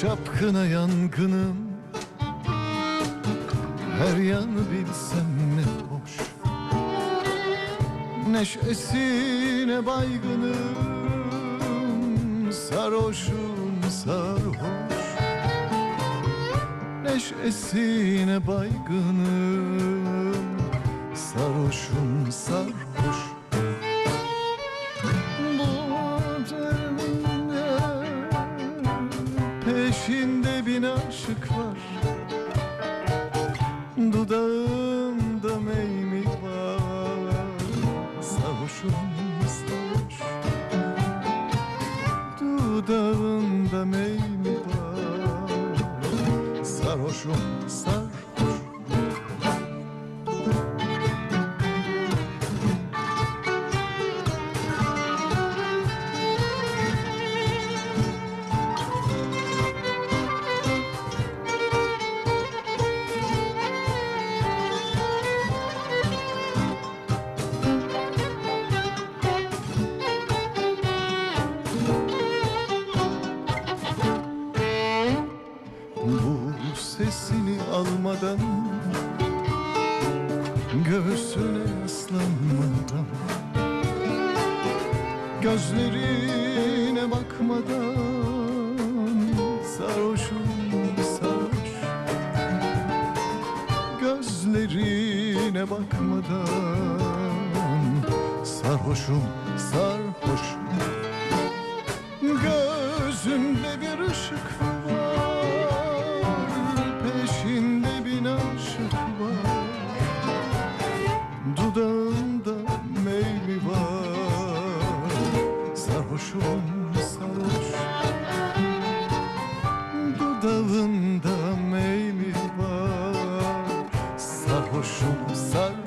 Çapkına yangınım. Her yanı bilsem ne hoş. Neşesine baygınım. Sarhoşum sarhoş. Neşesine baygınım. Sarhoşum sarhoş Peşinde bin aşık var. Dudağında meymi var. Sarhoşum sarhoş Dudağında meymi var. Sarhoşum sarhoş Bu sesini almadan Göğsüne ıslanmadan Gözlerine bakmadan Sarhoşum sarhoş Gözlerine bakmadan Sarhoşum sarhoş sarhoşum sarhoş. Dudağında meyli var. Sarhoşum sarhoş